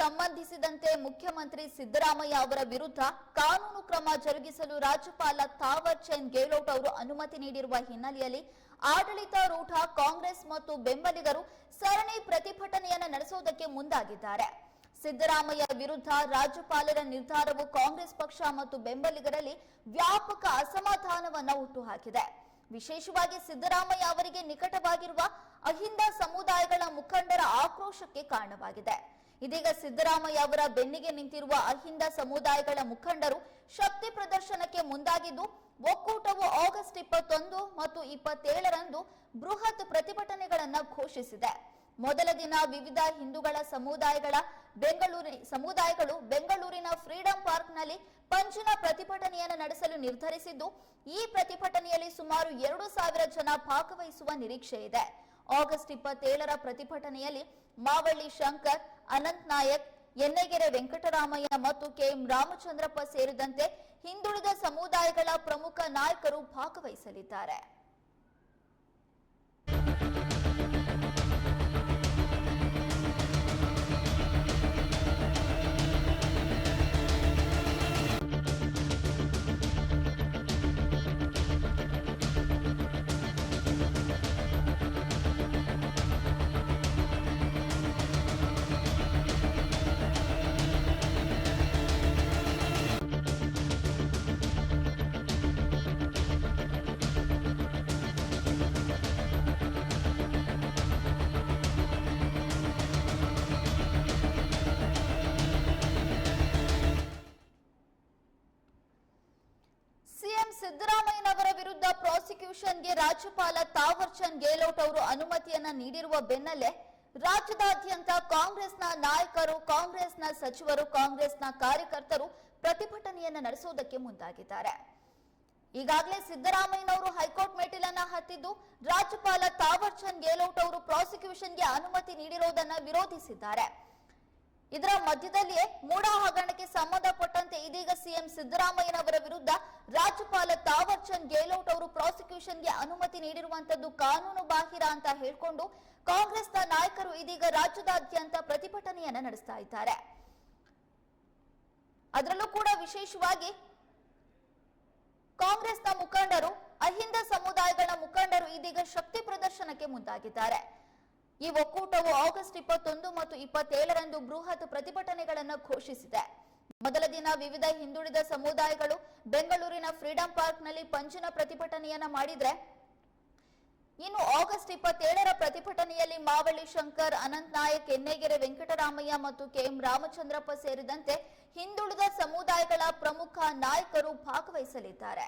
ಸಂಬಂಧಿಸಿದಂತೆ ಮುಖ್ಯಮಂತ್ರಿ ಸಿದ್ದರಾಮಯ್ಯ ಅವರ ವಿರುದ್ಧ ಕಾನೂನು ಕ್ರಮ ಜರುಗಿಸಲು ರಾಜ್ಯಪಾಲ ಥಾವರ್ ಚಂದ್ ಗೆಹ್ಲೋಟ್ ಅವರು ಅನುಮತಿ ನೀಡಿರುವ ಹಿನ್ನೆಲೆಯಲ್ಲಿ ಆಡಳಿತಾರೂಢ ಕಾಂಗ್ರೆಸ್ ಮತ್ತು ಬೆಂಬಲಿಗರು ಸರಣಿ ಪ್ರತಿಭಟನೆಯನ್ನು ನಡೆಸುವುದಕ್ಕೆ ಮುಂದಾಗಿದ್ದಾರೆ. ಸಿದ್ದರಾಮಯ್ಯ ವಿರುದ್ಧ ರಾಜ್ಯಪಾಲರ ನಿರ್ಧಾರವು ಕಾಂಗ್ರೆಸ್ ಪಕ್ಷ ಮತ್ತು ಬೆಂಬಲಿಗರಲ್ಲಿ ವ್ಯಾಪಕ ಅಸಮಾಧಾನವನ್ನು ಹುಟ್ಟುಹಾಕಿದೆ. ವಿಶೇಷವಾಗಿ ಸಿದ್ದರಾಮಯ್ಯ ಅವರಿಗೆ ನಿಕಟವಾಗಿರುವ ಅಹಿಂದ ಸಮುದಾಯಗಳ ಮುಖಂಡರ ಆಕ್ರೋಶಕ್ಕೆ ಕಾರಣವಾಗಿದೆ. ಇದೀಗ ಸಿದ್ದರಾಮಯ್ಯ ಅವರ ಬೆನ್ನಿಗೆ ನಿಂತಿರುವ ಅಹಿಂದ ಸಮುದಾಯಗಳ ಮುಖಂಡರು ಶಕ್ತಿ ಪ್ರದರ್ಶನಕ್ಕೆ ಮುಂದಾಗಿದ್ದು, ಒಕ್ಕೂಟವು ಆಗಸ್ಟ್ ಇಪ್ಪತ್ತೊಂದು ಮತ್ತು ಇಪ್ಪತ್ತೇಳರಂದು ಬೃಹತ್ ಪ್ರತಿಭಟನೆಗಳನ್ನು ಘೋಷಿಸಿದೆ. ಮೊದಲ ದಿನ ವಿವಿಧ ಹಿಂದೂಗಳ ಸಮುದಾಯಗಳ ಬೆಂಗಳೂರಿನ ಸಮುದಾಯಗಳು ಬೆಂಗಳೂರಿನ ಫ್ರೀಡಂ ಪಾರ್ಕ್ನಲ್ಲಿ ಪಂಚಿನ ಪ್ರತಿಭಟನೆಯನ್ನು ನಡೆಸಲು ನಿರ್ಧರಿಸಿದ್ದು, ಈ ಪ್ರತಿಭಟನೆಯಲ್ಲಿ ಸುಮಾರು ಎರಡು ಸಾವಿರ ಜನ ಭಾಗವಹಿಸುವ ನಿರೀಕ್ಷೆ ಇದೆ. ಆಗಸ್ಟ್ ಇಪ್ಪತ್ತೇಳರ ಪ್ರತಿಭಟನೆಯಲ್ಲಿ ಮಾವಳ್ಳಿ ಶಂಕರ್, ಅನಂತ್ ನಾಯಕ್, ಎನ್ನಗೆರೆ ವೆಂಕಟರಾಮಯ್ಯ ಮತ್ತು ಕೆಎಂ ರಾಮಚಂದ್ರಪ್ಪ ಸೇರಿದಂತೆ ಹಿಂದುಳಿದ ಸಮುದಾಯಗಳ ಪ್ರಮುಖ ನಾಯಕರು ಭಾಗವಹಿಸಲಿದ್ದಾರೆ. ಸಿದ್ದರಾಮಯ್ಯನವರ ವಿರುದ್ಧ ಪ್ರಾಸಿಕ್ಯೂಷನ್ಗೆ ರಾಜ್ಯಪಾಲ ತಾವರ್ ಚಂದ್ ಗೆಹ್ಲೋಟ್ ಅವರು ಅನುಮತಿಯನ್ನ ನೀಡಿರುವ ಬೆನ್ನಲ್ಲೇ ರಾಜ್ಯದಾದ್ಯಂತ ಕಾಂಗ್ರೆಸ್ನ ನಾಯಕರು, ಕಾಂಗ್ರೆಸ್ನ ಸಚಿವರು, ಕಾಂಗ್ರೆಸ್ನ ಕಾರ್ಯಕರ್ತರು ಪ್ರತಿಭಟನೆಯನ್ನ ನಡೆಸುವುದಕ್ಕೆ ಮುಂದಾಗಿದ್ದಾರೆ. ಈಗಾಗಲೇ ಸಿದ್ದರಾಮಯ್ಯನವರು ಹೈಕೋರ್ಟ್ ಮೆಟ್ಟಿಲನ್ನ ಹತ್ತಿದ್ದು, ರಾಜ್ಯಪಾಲ ತಾವರ್ ಚಂದ್ ಗೆಹ್ಲೋಟ್ ಅವರು ಪ್ರಾಸಿಕ್ಯೂಷನ್ಗೆ ಅನುಮತಿ ನೀಡಿರುವುದನ್ನು ವಿರೋಧಿಸಿದ್ದಾರೆ. ಇದರ ಮಧ್ಯದಲ್ಲಿಯೇ ಮೂಡಾ ಹಗರಣಕ್ಕೆ ಸಂಬಂಧಪಟ್ಟಂತೆ ಇದೀಗ ಸಿಎಂ ಸಿದ್ದರಾಮಯ್ಯನವರ ವಿರುದ್ಧ ರಾಜ್ಯಪಾಲ ತಾವರ್ ಚಂದ್ ಗೆಹ್ಲೋಟ್ ಅವರು ಪ್ರಾಸಿಕ್ಯೂಷನ್ಗೆ ಅನುಮತಿ ನೀಡಿರುವಂತದ್ದು ಕಾನೂನು ಬಾಹಿರ ಅಂತ ಹೇಳಿಕೊಂಡು ಕಾಂಗ್ರೆಸ್ನ ನಾಯಕರು ಇದೀಗ ರಾಜ್ಯದಾದ್ಯಂತ ಪ್ರತಿಭಟನೆಯನ್ನ ನಡೆಸ್ತಾ ಇದ್ದಾರೆ. ಅದರಲ್ಲೂ ಕೂಡ ವಿಶೇಷವಾಗಿ ಕಾಂಗ್ರೆಸ್ನ ಮುಖಂಡರು, ಅಹಿಂದ ಸಮುದಾಯಗಳ ಮುಖಂಡರು ಇದೀಗ ಶಕ್ತಿ ಪ್ರದರ್ಶನಕ್ಕೆ ಮುಂದಾಗಿದ್ದಾರೆ. ಈ ಒಕ್ಕೂಟವು ಆಗಸ್ಟ್ ಇಪ್ಪತ್ತೊಂದು ಮತ್ತು ಇಪ್ಪತ್ತೇಳರಂದು ಬೃಹತ್ ಪ್ರತಿಭಟನೆಗಳನ್ನು ಘೋಷಿಸಿದೆ. ಮೊದಲ ದಿನ ವಿವಿಧ ಹಿಂದುಳಿದ ಸಮುದಾಯಗಳು ಬೆಂಗಳೂರಿನ ಫ್ರೀಡಂ ಪಾರ್ಕ್ನಲ್ಲಿ ಪಂಚನ ಪ್ರತಿಭಟನೆಯನ್ನ ಮಾಡಿದ್ರೆ, ಇನ್ನು ಆಗಸ್ಟ್ ಇಪ್ಪತ್ತೇಳರ ಪ್ರತಿಭಟನೆಯಲ್ಲಿ ಮಾವಳ್ಳಿ ಶಂಕರ್, ಅನಂತ್ ನಾಯಕ್, ಎನ್ನೆಗೆರೆ ವೆಂಕಟರಾಮಯ್ಯ ಮತ್ತು ಕೆಎಂ ರಾಮಚಂದ್ರಪ್ಪ ಸೇರಿದಂತೆ ಹಿಂದುಳಿದ ಸಮುದಾಯಗಳ ಪ್ರಮುಖ ನಾಯಕರು ಭಾಗವಹಿಸಲಿದ್ದಾರೆ.